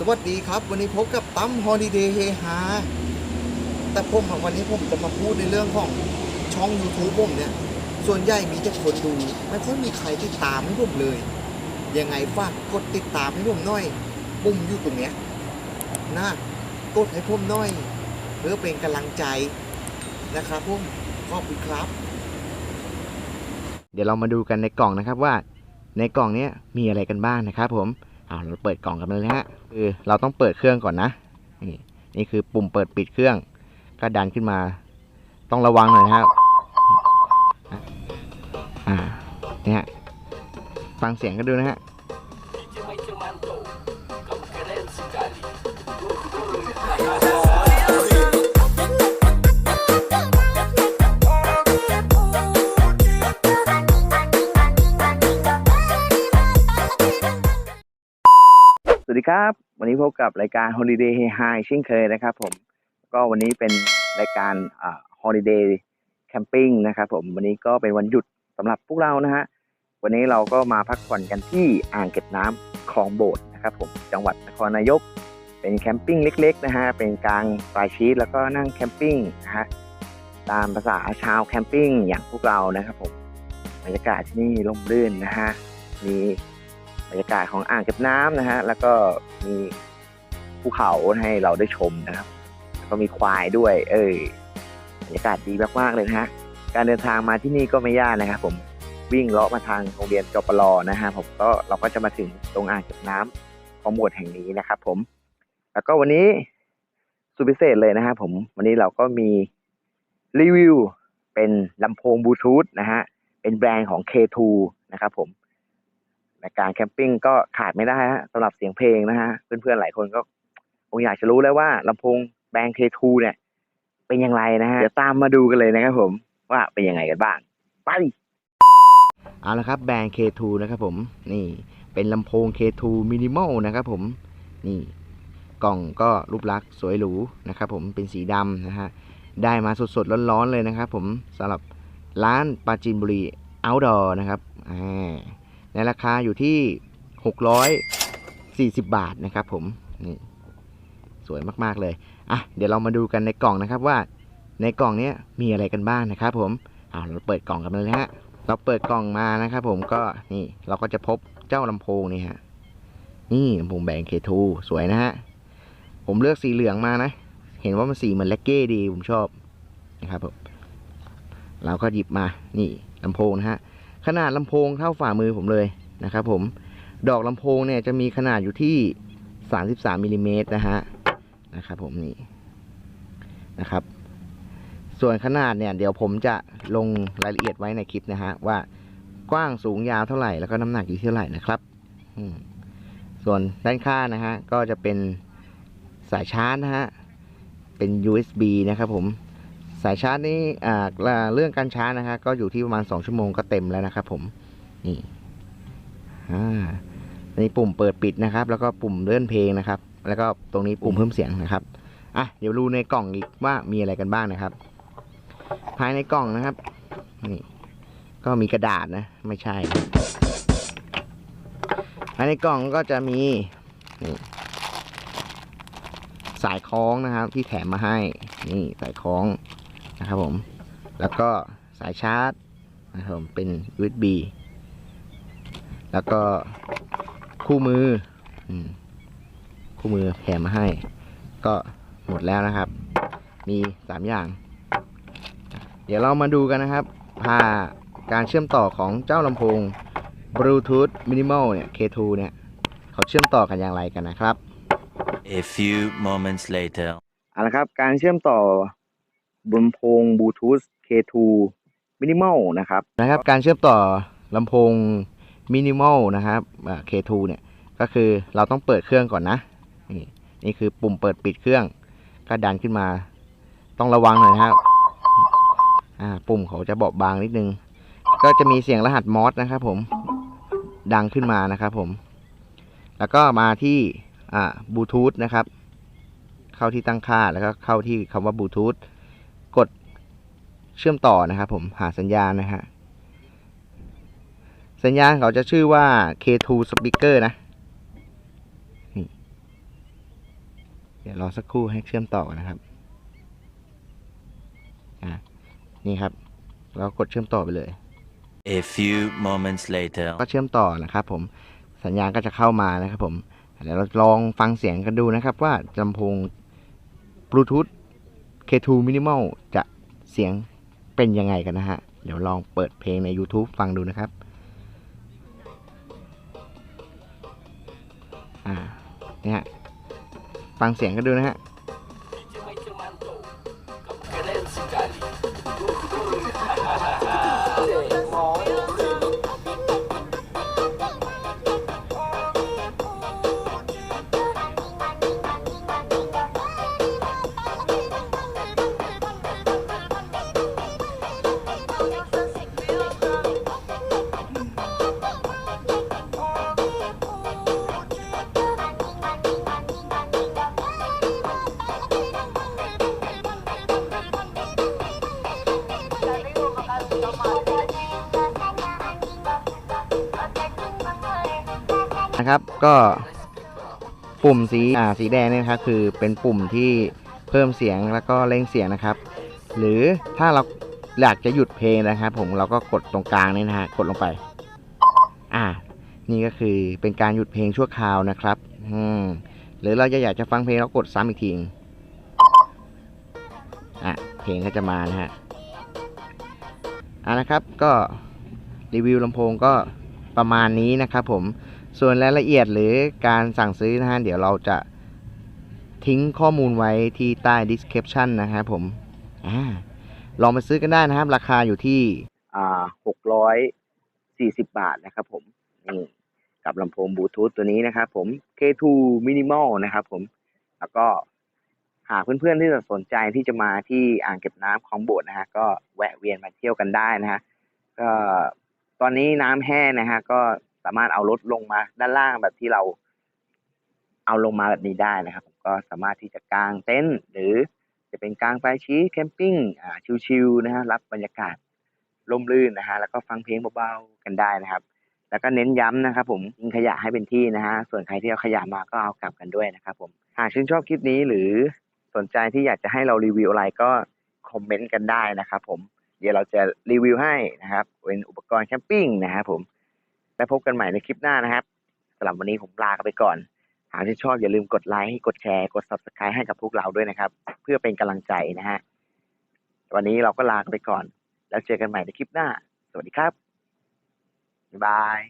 สวัสดีครับ วันนี้พบกับตั้มฮอลิเดย์เฮฮาแต่ผมอะวันนี้ผมจะมาพูดในเรื่องของช่อง YouTube ผมเนี่ย ส่วนใหญ่มีแต่คนดู ไม่ค่อยมีใครติดตามให้ผมเลย ยังไงฝากกดติดตามให้ผมหน่อย ปุ่มอยู่ตรงเนี้ยนะกดให้ผมหน่อยเพื่อเป็นกำลังใจนะครับผมขอบคุณครับ เดี๋ยวเรามาดูกันในกล่องนะครับว่าในกล่องนี้มีอะไรกันบ้างนะครับผม เอาเราเปิดกล่องกันเลยนะฮะคือเราต้องเปิดเครื่องก่อนนะ นี่นี่คือปุ่มเปิดปิดเครื่อง ก็ดันขึ้นมา ต้องระวังหน่อยนะครับอ่าเนี่ยฮะฟังเสียงกันดูนะฮะ ครับ วันนี้พบกับรายการ Holiday Hey Hi เช่นเคยนะครับผมก็วันนี้เป็นรายการอ่า Holiday Camping นะครับผมวันนี้ก็เป็นวันหยุดสำหรับพวกเรานะฮะวันนี้เราก็มาพักผ่อนกันที่อ่างเก็บน้ำคลองโบดนะครับผมจังหวัดนครนายก เป็นแคมปิ้งเล็กๆนะฮะเป็นกลางปลายชีตแล้วก็นั่งแคมปิ้งนะฮะตามภาษาชาวแคมปิ้งอย่างพวกเรานะครับผมบรรยากาศที่นี่ร่มรื่นนะฮะมี บรรยากาศของอ่างเก็บน้ำนะฮะแล้วก็มีภูเขาให้เราได้ชมนะครับแล้วก็มีควายด้วย เอ้ยบรรยากาศดีมากๆเลยนะฮะการเดินทางมาที่นี่ก็ไม่ยากนะครับผมวิ่งเลาะมาทางโรงเรียนจปรนะฮะผมก็เราก็จะมาถึงตรงอ่างเก็บน้ำของหมวดแห่งนี้นะครับผม แล้วก็วันนี้สุดพิเศษเลยนะครับผมวันนี้เราก็มีรีวิวเป็นลำโพงบลูทูธนะฮะเป็นแบรนด์ของ K2 นะครับผม ในการแคมปิ้งก็ขาดไม่ได้ฮะสำหรับเสียงเพลงนะฮะเพื่อนๆหลายคนก็คงอยากจะรู้แล้วว่าลำโพงแบรนด์ K2 เนี่ย เป็นอย่างไรนะฮะเดี๋ยวตามมาดูกันเลยนะครับผมว่าเป็นยังไงกันบ้าง ไปเอาละครับแบรนด์ K2 นะครับผมนี่เป็นลำโพง K2 Minimal นะครับผมนี่กล่องก็รูปลักษณ์สวยหรูนะครับผมเป็นสีดำนะฮะได้มาสดๆร้อนๆเลยนะครับผมสำหรับร้านปาจินบุรี Outdoor นะครับอ่า ในราคาอยู่ที่ 640 บาทนะครับผมนี่สวยมากๆเลยอะเดี๋ยวเรามาดูกันในกล่องนะครับว่าในกล่องนี้มีอะไรกันบ้างนะครับผมเอาเราเปิดกล่องกันเลยนะฮะเราเปิดกล่องมานะครับผมก็นี่เราก็จะพบเจ้าลำโพงนี่ฮะนี่ลำโพงแบรนด์ K2 สวยนะฮะผมเลือกสีเหลืองมานะ เห็นว่ามันสีเหมือนแลกเก้ดีผมชอบนะครับผมเราก็หยิบมานี่ลำโพงนะฮะ ขนาดลำโพงเท่าฝ่ามือผมเลยนะครับผมดอกลำโพงเนี่ยจะมีขนาดอยู่ที่ 33มิลลิเมตรนะฮะนะครับผมนี่นะครับ ส่วนขนาดเนี่ย เดี๋ยวผมจะลงรายละเอียดไว้ในคลิปนะฮะว่ากว้างสูงยาวเท่าไหร่แล้วก็น้ำหนักอยู่เท่าไหร่นะครับส่วนด้านข้างนะฮะก็จะเป็นสายชาร์จนะฮะเป็น USB นะครับผม สายชาร์จนี้อ่เรื่องการชาร์จนะฮะก็อยู่ที่ประมาณ 2 ชั่วโมงก็เต็มแล้วนะครับผมนี่อ่าอันนี้ปุ่มเปิดปิดนะครับ แล้วก็ปุ่มเลื่อนเพลงนะครับ แล้วก็ตรงนี้ปุ่มเพิ่มเสียงนะครับอะเดี๋ยวดูในกล่องอีกว่ามีอะไรกันบ้างนะครับ ภายในกล่องนะครับนี่ก็มีกระดาษนะ ไม่ใช่ ภายในกล่องก็จะมีนี่สายคล้องนะครับ ที่แถมมาให้ นี่สายคล้อง นะครับผม แล้วก็สายชาร์จนะครับผมเป็น USB แล้วก็คู่มืออมคู่มือแถมมาให้ ก็หมดแล้วนะครับ มีสามอย่าง เดี๋ยวเรามาดูกันนะครับพาการเชื่อมต่อของเจ้าลำโพง Bluetooth Minimal เนี่ย K2 เนี่ย เขาเชื่อมต่อกันอย่างไรกันนะครับ A few moments later. เอาละครับ การเชื่อมต่อ บลำโพงบลูทูธ K2 Minimal นะครับนะครับ การเชื่อมต่อลำโพง Minimal นะครับอ่า K2 เนี่ยก็คือเราต้องเปิดเครื่องก่อนนะ นี่นี่คือปุ่มเปิดปิดเครื่อง ก็ดันขึ้นมา ต้องระวังหน่อยนะครับอ่าปุ่มเขาจะเบาบางนิดนึง ก็จะมีเสียงรหัสมอสนะครับผมดังขึ้นมานะครับผม แล้วก็มาที่อ่าบลูทูธนะครับ เข้าที่ตั้งค่าแล้วก็เข้าที่คำว่าบลูทูธกด เชื่อมต่อนะครับผมหาสัญญาณนะฮะสัญญาณเขาจะชื่อว่า K2 speaker นะนี่เดี๋ยวรอสักครู่ให้เชื่อมต่อก่อนนะครับอ่านี่ครับ เรากดเชื่อมต่อไปเลย A few moments later. ก็เชื่อมต่อนะครับผมสัญญาณก็จะเข้ามานะครับผมเดี๋ยวเราลองฟังเสียงกันดูนะครับว่าลำโพงบลูทูธ K2 Minimal จะเสียง เป็นยังไงกันนะฮะ เดี๋ยวลองเปิดเพลงใน YouTube ฟังดูนะครับ อ่า นี่ฮะ ฟังเสียงกันดูนะฮะ นะครับ ก็ปุ่มสีอ่าสีแดงเนี่ยนะครับคือเป็นปุ่มที่เพิ่มเสียงแล้วก็เร่งเสียงนะครับ หรือถ้าเราอยากจะหยุดเพลงนะครับ ผมเราก็กดตรงกลางนี่นะฮะกดลงไป อ่า นี่ก็คือเป็นการหยุดเพลงชั่วคราวนะครับอืมหรือเราจะอยากจะฟังเพลงเรากดซ้ำอีกทีอะเพลงก็จะมานะฮะอ่านะครับก็รีวิวลำโพงก็ประมาณนี้นะครับผม ส่วนรายละเอียดหรือการสั่งซื้อนะฮะเดี๋ยวเราจะทิ้งข้อมูลไว้ที่ใต้ description นะครับผมอลองไปซื้อกันได้นะครับ ราคาอยู่ที่อ่าหกร้อยสี่สิบบาทนะครับผมนี่กับลำโพงบลูทูธตัวนี้นะครับผม K2 Minimal นะครับผม แล้วก็หากเพื่อนๆที่สนใจที่จะมาที่อ่างเก็บน้ำของโบสถ์นะฮะก็แวะเวียนมาเที่ยวกันได้นะฮะก็ตอนนี้น้ำแห้งนะฮะก็ สามารถเอารถลงมาด้านล่างแบบที่เราเอาลงมาแบบนี้ได้นะครับ ผมก็สามารถที่จะกางเต็นท์หรือจะเป็นกางไฟชี้แคมปิ้งอ่าชิลๆนะฮะรับบรรยากาศร่มรื่นนะฮะแล้วก็ฟังเพลงเบาๆกันได้นะครับ แล้วก็เน้นย้ำนะครับ ผมทิ้งขยะให้เป็นที่นะฮะส่วนใครที่เอาขยะมาก็เอากลับกันด้วยนะครับ ผมหากชื่นชอบคลิปนี้หรือสนใจที่อยากจะให้เรารีวิวอะไรก็คอมเมนต์กันได้นะครับ ผมเดี๋ยวเราจะรีวิวให้นะครับเป็นอุปกรณ์แคมปิ้งนะครับผม แล้วพบกันใหม่ในคลิปหน้านะครับสำหรับวันนี้ผมลาไปก่อน หากที่ชอบอย่าลืมกดไลค์กดแชร์กด subscribe ให้กับพวกเราด้วยนะครับ เพื่อเป็นกำลังใจนะฮะวันนี้เราก็ลาไปก่อน แล้วเจอกันใหม่ในคลิปหน้า สวัสดีครับบ๊ายบาย